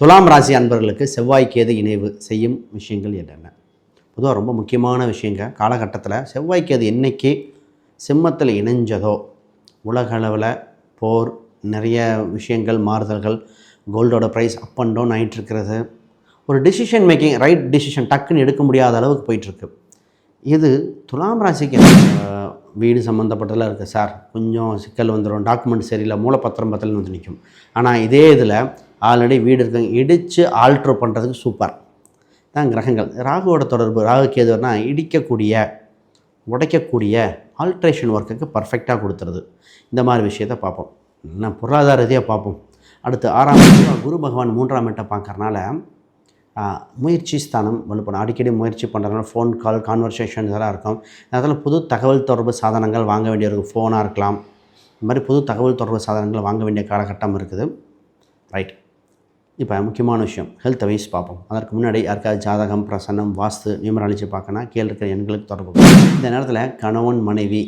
துலாம் ராசி அன்பர்களுக்கு செவ்வாய் கேது இணைவு செய்யும் விஷயங்கள் என்னென்ன? பொதுவாக ரொம்ப முக்கியமான விஷயங்க. காலகட்டத்தில் செவ்வாய் கேது என்னைக்கு சிம்மத்தில் இணைஞ்சதோ உலக அளவில் போர் நிறைய விஷயங்கள் மாறுதல்கள் கோல்டோட ப்ரைஸ் அப் அண்ட் டவுன் ஆகிட்டு இருக்கிறது. ஒரு டிசிஷன் மேக்கிங் ரைட் டிசிஷன் டக்குன்னு எடுக்க முடியாத அளவுக்கு போயிட்டுருக்கு இது துலாம் ராசிக்கு வீடு சம்மந்தப்பட்டதெல்லாம் இருக்குது சார். கொஞ்சம் சிக்கல் வந்துடும் டாக்குமெண்ட் சரியில்லை. மூலப்பத்திரம் பத்திரம் வந்து நிற்கும் ஆனால் இதே இதில் ஆல்ரெடி வீடு இருக்காங்க இடித்து ஆல்ட்ரு பண்ணுறதுக்கு சூப்பர் தான் கிரகங்கள். ராகுவோட தொடர்பு ராகு கேதுனா இடிக்கக்கூடிய உடைக்கக்கூடிய ஆல்ட்ரேஷன் ஒர்க்குக்கு பர்ஃபெக்டாக கொடுத்துருது. இந்த மாதிரி விஷயத்தை பார்ப்போம். என்ன பொருளாதார ரீதியாக பார்ப்போம். அடுத்து ஆறாம் குரு பகவான் மூன்றாம் இடத்தை பார்க்குறனால முயற்சி ஸ்தானம் வலுப்படும். அடிக்கடி முயற்சி பண்ணுறதுனால ஃபோன் கால் கான்வர்சேஷன் இதெல்லாம் இருக்கும். அதனால் புது தகவல் தொடர்பு சாதனங்கள் வாங்க வேண்டியிருக்கும் ஃபோனாக இருக்கலாம். இந்த மாதிரி புது தகவல் தொடர்பு சாதனங்கள் வாங்க வேண்டிய காலகட்டம் இருக்குது. ரைட் இப்போ முக்கியமான விஷயம் ஹெல்த் வைஸ் பார்ப்போம். அதற்கு முன்னாடி யாருக்காவது ஜாதகம் பிரசன்னம் வாஸ்து நியூமராலஜி பார்க்கணும் கீழே இருக்கிற எண்களுக்கு தொடர்பு இந்த நேரத்தில் கணவன் மனைவி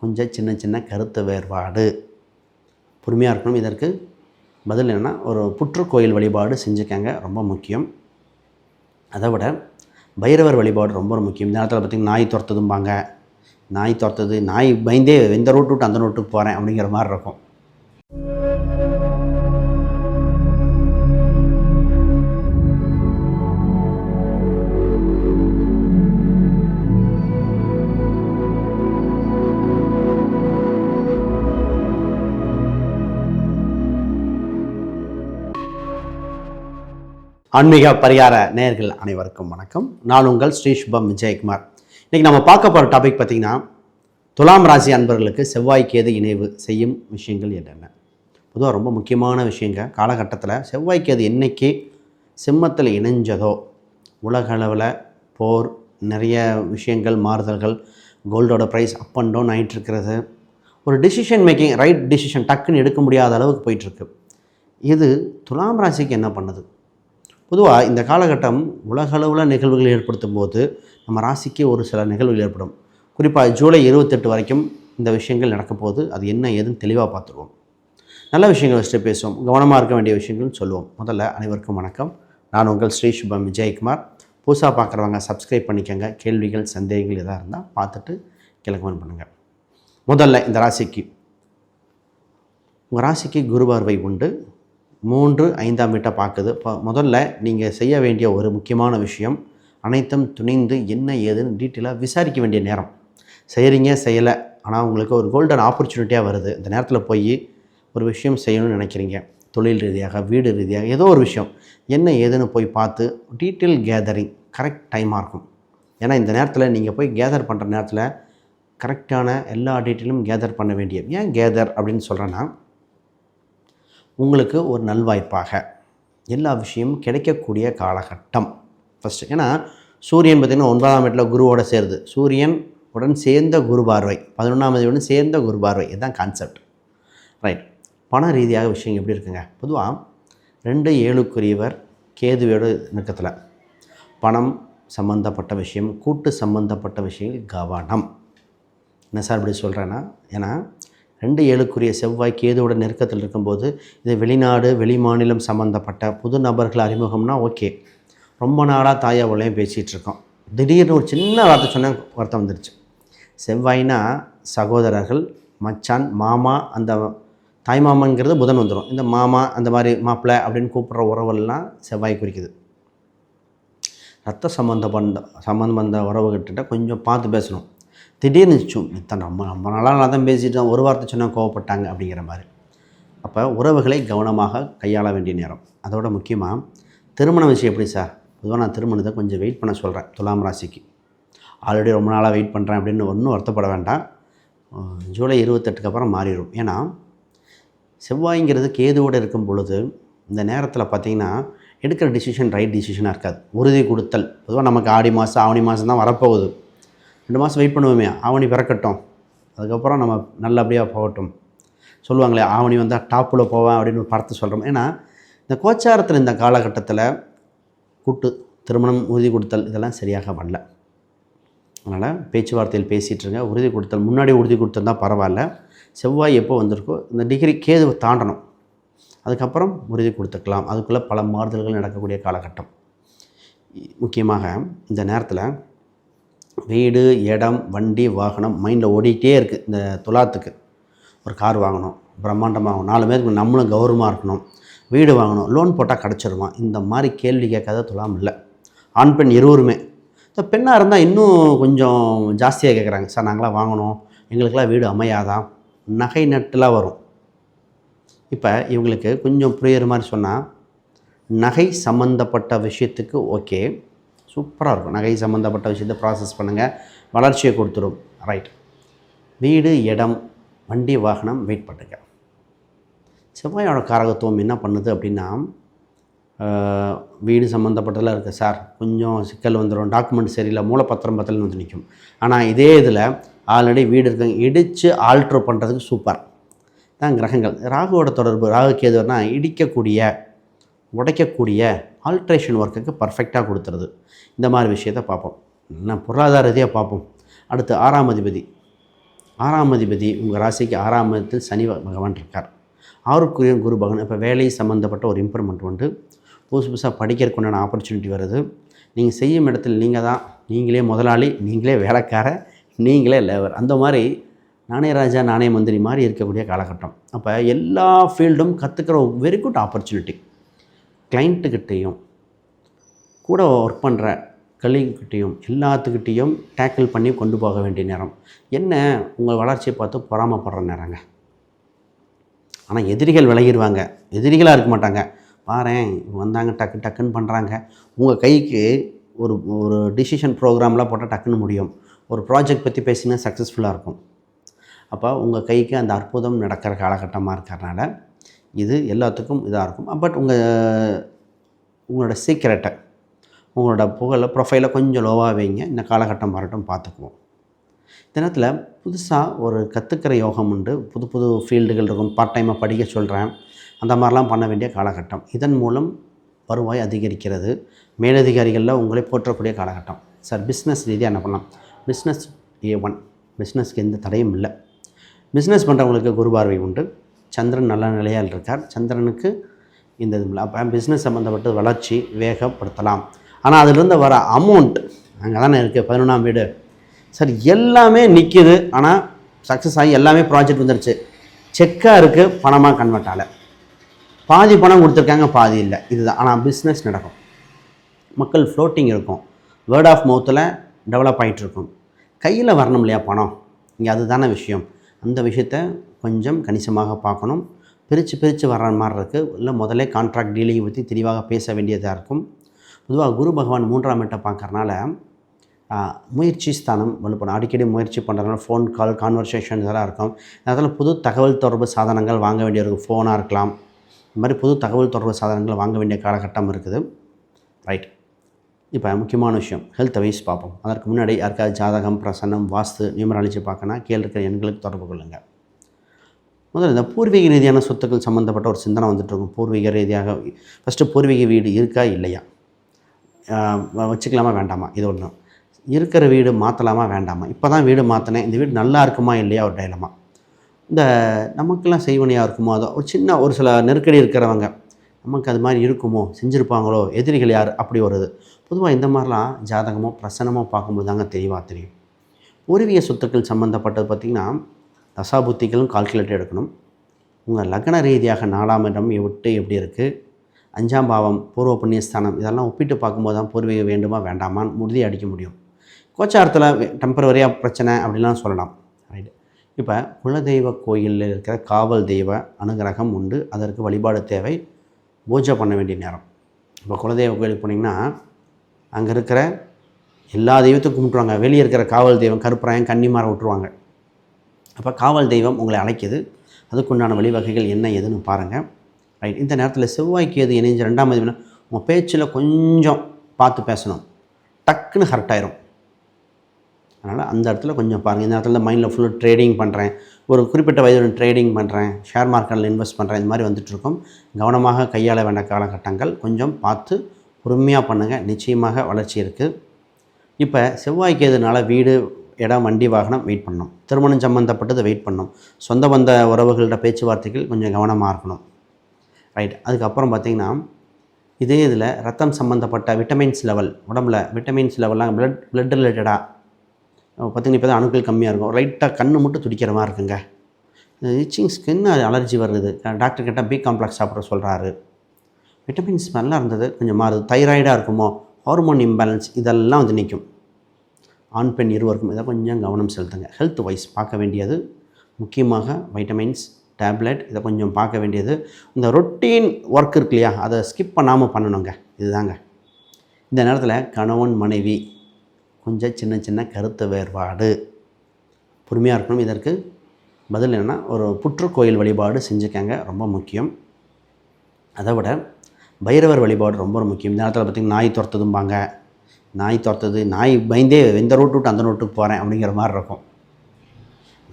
கொஞ்சம் சின்ன சின்ன கருத்து வேறுபாடு பொறுமையாக இருக்கணும். இதற்கு பதில் என்னென்னா ஒரு புற்றுக்கோயில் வழிபாடு செஞ்சுக்கங்க ரொம்ப முக்கியம். அதை விட பைரவர் வழிபாடு ரொம்ப முக்கியம். இந்த நேரத்தில் பார்த்திங்கன்னா நாய் துரத்துதும்பாங்க. நாய் துரத்துது நாய் பயந்தே இந்த ரோட்டு விட்டு அந்த ரோட்டுக்கு போகிறேன் அப்படிங்கிற மாதிரி இருக்கும். ஆன்மீக பரிகார நேயர்கள் அனைவருக்கும் வணக்கம். நான் உங்கள் ஸ்ரீ சுபம் விஜயகுமார். இன்றைக்கி நம்ம பார்க்க போகிற டாபிக் பார்த்திங்கன்னா துலாம் ராசி அன்பர்களுக்கு செவ்வாய் கேது இணைவு செய்யும் விஷயங்கள் என்னென்ன? பொதுவாக ரொம்ப முக்கியமான விஷயங்க. காலகட்டத்தில் செவ்வாய் கேது என்னைக்கு சிம்மத்தில் இணைஞ்சதோ உலக அளவில் போர் நிறைய விஷயங்கள் மாறுதல்கள் கோல்டோட ப்ரைஸ் அப் அண்ட் டவுன் ஆகிட்டு இருக்கிறது. ஒரு டிசிஷன் மேக்கிங் ரைட் டிசிஷன் டக்குன்னு எடுக்க முடியாத அளவுக்கு போயிட்டுருக்கு இது துலாம் ராசிக்கு என்ன பண்ணுது? பொதுவாக இந்த காலகட்டம் உலகளவில் நிகழ்வுகள் ஏற்படுத்தும் போது நம்ம ராசிக்கு ஒரு சில நிகழ்வுகள் ஏற்படும். குறிப்பாக ஜூலை இருபத்தெட்டு வரைக்கும் இந்த விஷயங்கள் நடக்கும் போது அது என்ன ஏதுன்னு தெளிவாக பார்த்துருவோம். நல்ல விஷயங்கள் வச்சுட்டு பேசுவோம். கவனமாக இருக்க வேண்டிய விஷயங்கள்னு சொல்லுவோம். முதல்ல அனைவருக்கும் வணக்கம். நான் உங்கள் ஸ்ரீ சுபம் விஜயகுமார். புதுசாக பார்க்குறவங்க சப்ஸ்கிரைப் பண்ணிக்கோங்க. கேள்விகள் சந்தேகங்கள் எதாக இருந்தால் பார்த்துட்டு கீழே கமெண்ட் பண்ணுங்கள் முதல்ல இந்த ராசிக்கு. உங்கள் ராசிக்கு குரு பார்வை உண்டு. மூன்று ஐந்தாம் வீட்டை பார்க்குது. இப்போ முதல்ல நீங்கள் செய்ய வேண்டிய ஒரு முக்கியமான விஷயம் அனைத்தும் துணிந்து என்ன ஏதுன்னு டீட்டெயிலாக விசாரிக்க வேண்டிய நேரம். செய்கிறீங்க செய்யலை ஆனால் உங்களுக்கு ஒரு கோல்டன் ஆப்பர்ச்சுனிட்டியாக வருது. இந்த நேரத்தில் போய் ஒரு விஷயம் செய்யணும்னு நினைக்கிறீங்க. தொழில் ரீதியாக வீடு ரீதியாக ஏதோ ஒரு விஷயம். என்ன ஏதுன்னு போய் பார்த்து டீட்டெயில் கேதரிங் கரெக்ட் டைமாக இருக்கும். ஏன்னா இந்த நேரத்தில் நீங்கள் போய் கேதர் பண்ணுற நேரத்தில் கரெக்டான எல்லா டீட்டெயிலும் கேதர் பண்ண வேண்டிய ஏன் கேதர் அப்படின்னு சொல்கிறேன்னா உங்களுக்கு ஒரு நல்வாய்ப்பாக. எல்லா விஷயமும் கிடைக்கக்கூடிய காலகட்டம். ஃபஸ்ட்டு ஏன்னா சூரியன் பார்த்திங்கன்னா ஒன்பதாம் வீட்டில் குருவோட சேருது. சூரியன் உடன் சேர்ந்த குரு பார்வை. பதினொன்றாம் தேதியுடன் சேர்ந்த குரு பார்வை. இதுதான் கான்செப்ட் ரைட் பண ரீதியாக விஷயம் எப்படி இருக்குங்க? பொதுவாக ரெண்டு ஏழுக்குரியவர் கேதுவோட நெருக்கத்தில். பணம் சம்பந்தப்பட்ட விஷயம் கூட்டு சம்பந்தப்பட்ட விஷயங்கள் கவனம். என்ன சார் இப்படி சொல்கிறேன்னா ஏன்னா ரெண்டு ஏழுக்குரிய செவ்வாய் கேதுவோட நெருக்கத்தில் இருக்கும்போது இது வெளிநாடு வெளிமாநிலம் சம்மந்தப்பட்ட புது நபர்கள் அறிமுகம்னா ஓகே. ரொம்ப நாளாக தாயாவளையும் பேசிகிட்டு இருக்கோம். திடீர்னு ஒரு சின்ன வார்த்தை சொன்னால் வார்த்தை வந்துருச்சு. செவ்வாய்னா சகோதரர்கள் மச்சான் மாமா அந்த தாய்மாமங்கிறது புதன் வந்துடும் இந்த மாமா அந்த மாதிரி மாப்பிள்ளை அப்படின்னு கூப்பிட்ற உறவெல்லாம் செவ்வாய் குறிக்குது. ரத்த சம்மந்த பந்த சம்மந்த உறவுகிட்ட கொஞ்சம் பார்த்து பேசணும். திடீர்னு சும் இத்தனை ரொம்ப ரொம்ப நாளாக நல்லா தான் பேசிட்டோம் ஒரு வார்த்தை சொன்னால் கோவப்பட்டாங்க அப்படிங்கிற மாதிரி. அப்போ உறவுகளை கவனமாக கையாள வேண்டிய நேரம். அதோட முக்கியமாக திருமண விஷயம் எப்படி சார்? பொதுவாக நான் திருமணத்தை கொஞ்சம் வெயிட் பண்ண சொல்கிறேன் துலாம் ராசிக்கு. ஆல்ரெடி ரொம்ப நாளாக வெயிட் பண்ணுறேன் அப்படின்னு ஒன்றும் வருத்தப்பட வேண்டாம். ஜூலை இருபத்தெட்டுக்கு அப்புறம் மாறிடும். ஏன்னா செவ்வாய்ங்கிறது கேதுவோடு இருக்கும் பொழுது இந்த நேரத்தில் பார்த்தீங்கன்னா எடுக்கிற டிசிஷன் ரைட் டிசிஷனாக இருக்காது. உறுதி கொடுத்தல். பொதுவாக நமக்கு ஆடி மாதம் ஆவணி மாதம் தான் வரப்போகுது. ரெண்டு மாதம் வெயிட் பண்ணுவோமே ஆவணி பிறக்கட்டும். அதுக்கப்புறம் நம்ம நல்லபடியாக போகட்டும். சொல்லுவாங்களே ஆவணி வந்தால் டாப்பில் போவேன் அப்படின்னு ஒரு படத்தை சொல்கிறோம் ஏன்னா இந்த கோச்சாரத்தில் இந்த காலகட்டத்தில் கூட்டு திருமணம் உறுதி கொடுத்தல் இதெல்லாம் சரியாக வரல. அதனால் பேச்சுவார்த்தையில் பேசிகிட்ருங்க உறுதி கொடுத்தல் முன்னாடி உறுதி கொடுத்திருந்தா பரவாயில்ல. செவ்வாய் எப்போ வந்திருக்கோ இந்த டிகிரி கேதுவை தாண்டணும். அதுக்கப்புறம் உறுதி கொடுத்துக்கலாம். அதுக்குள்ளே பல மாறுதல்கள் நடக்கக்கூடிய காலகட்டம். முக்கியமாக இந்த நேரத்தில் வீடு இடம் வண்டி வாகனம் மைண்டில் ஓடிக்கிட்டே இருக்குது இந்த துலாத்துக்கு. ஒரு கார் வாங்கணும் பிரம்மாண்டமாகணும் நாலு பேருக்கு நம்மளும் கௌரவமாக இருக்கணும். வீடு வாங்கணும் லோன் போட்டால் கிடச்சிருமா? இந்த மாதிரி கேள்வி கேட்காத துலாம் இல்லை. ஆண் பெண் இருவருமே. இந்த பெண்ணாக இருந்தால் இன்னும் கொஞ்சம் ஜாஸ்தியாக கேட்குறாங்க சார் நாங்களாம் வாங்கணும். எங்களுக்கெல்லாம் வீடு அமையாதான் நகை நட்டுலாம் வரும். இப்போ இவங்களுக்கு கொஞ்சம் புரியுற மாதிரி சொன்னால் நகை சம்மந்தப்பட்ட விஷயத்துக்கு ஓகே. சூப்பராக இருக்கும். நகை சம்மந்தப்பட்ட விஷயத்தை ப்ராசஸ் பண்ணுங்கள் வளர்ச்சியை கொடுத்துரும். ரைட் வீடு இடம் வண்டி வாகனம் வெயிட் பண்ணுங்க. செவ்வாயோட காரகத்துவம் என்ன பண்ணுது அப்படின்னா வீடு சம்மந்தப்பட்டதெல்லாம் இருக்குது சார் கொஞ்சம் சிக்கல் வந்துடும் டாக்குமெண்ட் சரியில்லை. மூலப்பத்திரம் பத்திரம் வந்து நிற்கும். ஆனால் இதே இதில் ஆல்ரெடி வீடு இருக்காங்க இடித்து ஆல்ட்ரு பண்ணுறதுக்கு சூப்பர் தான் கிரகங்கள். ராகுவோட தொடர்பு. ராகு கேதுனா இடிக்கக்கூடிய உடைக்கக்கூடிய ஆல்ட்ரேஷன் ஒர்க்குக்கு பர்ஃபெக்டாக கொடுத்துருது. இந்த மாதிரி விஷயத்தை பார்ப்போம். என்ன பொருளாதார ரீதியாக பார்ப்போம். அடுத்து ஆறாம் அதிபதி. ஆறாம் அதிபதி உங்கள் ராசிக்கு ஆறாம் மதத்தில் சனி பகவான் இருக்கார். ஆறுக்குரிய குரு பகவான் இப்போ வேலை சம்மந்தப்பட்ட ஒரு இம்ப்ரூவ்மெண்ட் உண்டு. புதுசு புதுசாக படிக்கிறதுக்கு உண்டான ஆப்பர்ச்சுனிட்டி வருது. நீங்கள் செய்யும் இடத்தில் நீங்கள் தான் நீங்களே முதலாளி நீங்களே வேலைக்கார நீங்களே லேவர் அந்த மாதிரி நானே ராஜா நானே மந்திரி மாதிரி இருக்கக்கூடிய காலகட்டம். அப்போ எல்லா ஃபீல்டும் கற்றுக்கிற வெரி குட் ஆப்பர்ச்சுனிட்டி கிளைண்ட்டுக்கிட்டேயும் கூட ஒர்க் பண்ணுற கலிகிட்டையும் எல்லாத்துக்கிட்டேயும் டேக்கிள் பண்ணி கொண்டு போக வேண்டிய நேரம். என்ன உங்கள் வளர்ச்சியை பார்த்து பொறாமப்படுற நேரங்க. ஆனால் எதிரிகள் விலகிடுவாங்க எதிரிகளாக இருக்க மாட்டாங்க. பாரேன் வந்தாங்க டக்கு டக்குன்னு பண்ணுறாங்க உங்கள் கைக்கு ஒரு ஒரு டிசிஷன் ப்ரோக்ராம்லாம் போட்டால் டக்குன்னு முடியும். ஒரு ப்ராஜெக்ட் பற்றி பேசினா சக்ஸஸ்ஃபுல்லாக இருக்கும். அப்போ உங்கள் கைக்கு அந்த அற்புதம் நடக்கிற காலகட்டமாக இருக்கிறனால இது எல்லாத்துக்கும் இதாக இருக்கும். பட் உங்கள் உங்களோட சீக்கிரட்டை உங்களோட புகழை ப்ரொஃபைலை கொஞ்சம் லோவாக வைங்க. இந்த காலகட்டம் வரட்டும் பார்த்துக்குவோம். தினத்தில் புதுசாக ஒரு கற்றுக்கிற யோகம் உண்டு. புது புது ஃபீல்டுகள் இருக்கும். பார்ட் டைமாக படிக்க சொல்கிறேன் அந்த மாதிரிலாம் பண்ண வேண்டிய காலகட்டம். இதன் மூலம் வருவாய் அதிகரிக்கிறது. மேலதிகாரிகளில் உங்களை போற்றக்கூடிய காலகட்டம். சார் பிஸ்னஸ் ரீதியாக என்ன பண்ணலாம்? பிஸ்னஸ் ஏ ஒன் பிஸ்னஸ்க்கு எந்த தடையும் இல்லை. பிஸ்னஸ் பண்ணுறவங்களுக்கு குரு பார்வை உண்டு. சந்திரன் நல்ல நிலையால் இருக்கார். சந்திரனுக்கு இந்த இது அப்போ பிஸ்னஸ் சம்மந்தப்பட்ட வளர்ச்சி வேகப்படுத்தலாம். ஆனால் அதிலிருந்து வர அமௌண்ட் அங்கே தானே இருக்குது பதினொன்றாம் வீடு. சார் எல்லாமே நிற்கிது ஆனால் சக்ஸஸ் ஆகி எல்லாமே ப்ராஜெக்ட் வந்துருச்சு. செக்காக இருக்குது பணமாக கன்வெர்ட் ஆகலை. பாதி பணம் கொடுத்துருக்காங்க பாதி இல்லை. இதுதான். ஆனால் பிஸ்னஸ் நடக்கும். மக்கள் ஃப்ளோட்டிங் இருக்கும். வேர்ட் ஆஃப் மவுத்தில் டெவலப் ஆகிட்டு இருக்கும் கையில் வரணும் இல்லையா பணம்? இங்கே அதுதானே விஷயம். அந்த விஷயத்த கொஞ்சம் கணிசமாக பார்க்கணும். பிரித்து பிரித்து வர்ற மாதிரி இருக்குது இல்லை முதல்ல கான்ட்ராக்ட் டீலிங் பற்றி தெளிவாக பேச வேண்டியதாக இருக்கும். பொதுவாக குரு பகவான் மூன்றாம் இடத்தை பார்க்கறனால முயற்சி ஸ்தானம் வலுப்படும். அடிக்கடி முயற்சி பண்ணுறதுனால ஃபோன் கால் கான்வர்சேஷன் இதெல்லாம் இருக்கும். அதில் புது தகவல் தொடர்பு சாதனங்கள் வாங்க வேண்டியிருக்கும் ஃபோனாக இருக்கலாம். இந்த மாதிரி புது தகவல் தொடர்பு சாதனங்கள் வாங்க வேண்டிய காலகட்டம் இருக்குது. ரைட் இப்போ முக்கியமான விஷயம் ஹெல்த் வைஸ் பார்ப்போம். அதற்கு முன்னாடி யாருக்காவது ஜாதகம் பிரசன்னம் வாஸ்து நியூமராலஜி பார்க்கணும் கீழே இருக்கிற எண்களுக்கு தொடர்பு கொள்ளுங்கள் முதல்ல இந்த பூர்வீக ரீதியான சொத்துக்கள் சம்மந்தப்பட்ட ஒரு சிந்தனை வந்துட்டுருக்கும் பூர்வீக ரீதியாக ஃபஸ்ட்டு பூர்வீக வீடு இருக்கா இல்லையா? வச்சுக்கலாமா வேண்டாமா? இது ஒன்று இருக்கிற வீடு மாற்றலாமா வேண்டாமா? இப்போ தான் வீடு மாற்றினேன் இந்த வீடு நல்லா இருக்குமா இல்லையா? ஒரு டைலமா இந்த நமக்கெல்லாம் செய்வனையாக இருக்குமோ? அதோ ஒரு சின்ன ஒரு சில நெருக்கடி இருக்கிறவங்க நமக்கு அது மாதிரி இருக்குமோ? செஞ்சுருப்பாங்களோ? எதிரிகள் யார்? அப்படி வருது பொதுவாக இந்த மாதிரிலாம் ஜாதகமோ பிரசனமோ பார்க்கும்போது தாங்க தெளிவாக தெரியும். பூர்வீக சொத்துக்கள் சம்மந்தப்பட்டது பார்த்திங்கன்னா தசாபுத்திகளும் கால்குலேட்டர் எடுக்கணும். உங்கள் லக்ன ரீதியாக நாலாம் இடம் விட்டு எப்படி இருக்குது அஞ்சாம் பாவம் பூர்வ புண்ணியஸ்தானம் இதெல்லாம் ஒப்பிட்டு பார்க்கும்போது தான் பூர்வீக வேண்டுமா வேண்டாமான்னு உறுதி அடிக்க முடியும். கோச்சாரத்தில் டெம்பரவரியாக பிரச்சனை அப்படிலாம் சொல்லலாம். ரைட் இப்போ குலதெய்வ கோயிலில் இருக்கிற காவல் தெய்வ அனுகிரகம் உண்டு. அதற்கு வழிபாடு தேவை. பூஜை பண்ண வேண்டிய நேரம். இப்போ குலதெய்வ கோயிலுக்கு போனீங்கன்னா அங்கே இருக்கிற எல்லா தெய்வத்தையும் கும்பிட்ருவாங்க வெளியே இருக்கிற காவல் தெய்வம் கருப்பராயம் கன்னிமாரை விட்டுருவாங்க. அப்போ காவல் தெய்வம் உங்களை அழைக்குது. அதுக்குண்டான வழிவகைகள் என்ன ஏதுன்னு பாருங்கள் ரைட் இந்த நேரத்தில் செவ்வாய்க்கு எது இணைஞ்ச ரெண்டாம் அதிபதினா உங்கள் பேச்சில் கொஞ்சம் பார்த்து பேசணும். டக்குன்னு ஹர்ட் ஆயிரும். அதனால் அந்த இடத்துல கொஞ்சம் பாருங்கள் இந்த இடத்துல மைண்டில் ஃபுல்லாக ட்ரேடிங் பண்ணுறேன் ஒரு குறிப்பிட்ட வயதில் ட்ரேடிங் பண்ணுறேன் ஷேர் மார்க்கெட்டில் இன்வெஸ்ட் பண்ணுறேன் இந்த மாதிரி வந்துட்டுருக்கோம் கவனமாக கையாள வேண்டிய காலகட்டங்கள் கொஞ்சம் பார்த்து பொறுமையாக பண்ணுங்கள் நிச்சயமாக வளர்ச்சி இருக்குது இப்போ செவ்வாய்க்கு எதுனால வீடு இடம் வண்டி வாகனம் வெயிட் பண்ணணும். திருமணம் சம்மந்தப்பட்டது வெயிட் பண்ணணும். சொந்த பந்த உறவுகளோட பேச்சுவார்த்தைகள் கொஞ்சம் கவனமாக இருக்கணும். ரைட் அதுக்கப்புறம் பார்த்திங்கன்னா இதே இதில் ரத்தம் சம்மந்தப்பட்ட விட்டமின்ஸ் லெவல் உடம்புல விட்டமின்ஸ் லெவல்லாம் ப்ளட் ப்ளட் ரிலேட்டடாக பார்த்திங்கன்னா இப்போ தான் அணுக்கள் கம்மியாக இருக்கும். லைட்டாக கண்ணு மட்டும் துடிக்கிற மாதிரி இருக்குங்க. இச்சிங் ஸ்கின் அது அலர்ஜி வருது? டாக்டர் கிட்ட பி காம்ப்ளெக்ஸ் சாப்பிட சொல்கிறாரு விட்டமின்ஸ் நல்லா இருந்தது. கொஞ்சம் மாறுது. தைராய்டாக இருக்குமோ? ஹார்மோன் இம்பேலன்ஸ் இதெல்லாம் வந்து நிற்கும் ஆண் பெண் இருவருக்கும் இதை கொஞ்சம் கவனம் செலுத்துங்க. ஹெல்த் வைஸ் பார்க்க வேண்டியது. முக்கியமாக வைட்டமின்ஸ் டேப்லெட் இதை கொஞ்சம் பார்க்க வேண்டியது. இந்த ரொட்டீன் ஒர்க் இருக்கு இல்லையா? அதை ஸ்கிப் பண்ணாமல் பண்ணணுங்க. இதுதாங்க. இந்த நேரத்தில் கணவன் மனைவி கொஞ்சம் சின்ன சின்ன கருத்து வேறுபாடு. பொறுமையாக இருக்கணும். இதற்கு பதில் என்னென்னா ஒரு புற்றுக்கோயில் வழிபாடு செஞ்சுக்கங்க. ரொம்ப முக்கியம். அதை விட பைரவர் வழிபாடு ரொம்ப முக்கியம். இந்த நேரத்தில் பார்த்திங்கன்னா நாய் துரத்துதும்பாங்க. நாய் துரத்துது நாய் பயந்தே இந்த ரோட்டு விட்டு அந்த ரோட்டுக்கு போகிறேன் அப்படிங்கிற மாதிரி இருக்கும்.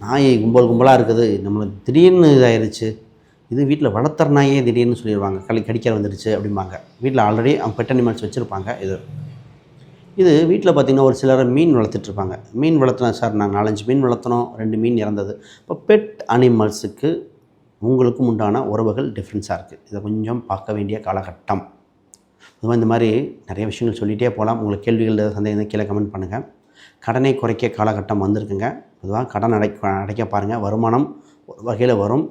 நாய் கும்பல் கும்பலாக இருக்குது. நம்மளுக்கு திடீர்னு இதாயிருச்சு. இது வீட்டில் வளர்த்துற நாயே திடீர்னு சொல்லிடுவாங்க களி கடிக்கிற வந்துடுச்சு அப்படிம்பாங்க. வீட்டில் ஆல்ரெடி அவங்க பெட் அனிமல்ஸ் வச்சுருப்பாங்க. இது இது வீட்டில் பார்த்திங்கன்னா ஒரு சிலர் மீன் வளர்த்துட்ருப்பாங்க. மீன் வளர்த்துனேன் சார் நான் நாலஞ்சு மீன் வளர்த்தனோம் ரெண்டு மீன் இறந்தது. இப்போ பெட் அனிமல்ஸுக்கு உங்களுக்கும் உண்டான உறவுகள் டிஃப்ரென்ஸாக இருக்குது இதை கொஞ்சம் பார்க்க வேண்டிய காலகட்டம். அதுமாதிரி இந்த மாதிரி நிறைய விஷயங்கள் சொல்லிகிட்டே போகலாம். உங்களுக்கு கேள்விகள் சந்தேகம் கீழே கமெண்ட் பண்ணுங்கள் கடனை குறைக்க காலகட்டம் வந்திருக்குங்க. பொதுவாக கடன் அடை அடைக்க பாருங்கள் வருமானம் ஒரு வகையில் வரும்.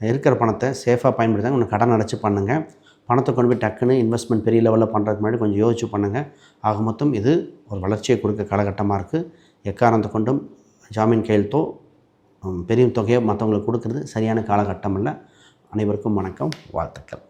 இருக்கிற பணத்தை சேஃபாக பயன்படுத்தாங்க ஒன்று கடன் அடைச்சி பண்ணுங்கள் பணத்தை கொண்டு போய் டக்குன்னு இன்வெஸ்ட்மெண்ட் பெரிய லெவலில் பண்ணுறதுக்கு முன்னாடி கொஞ்சம் யோசிச்சு பண்ணுங்கள் ஆக மொத்தம் இது ஒரு வளர்ச்சியை கொடுக்க காலகட்டமாக இருக்குது எக்காரணத்தை கொண்டும் ஜாமீன் கையெழுத்தோ பெரிய தொகையை மற்றவங்களுக்கு கொடுக்கறது சரியான காலகட்டம் இல்லை அனைவருக்கும் வணக்கம் வாழ்த்துக்கள்.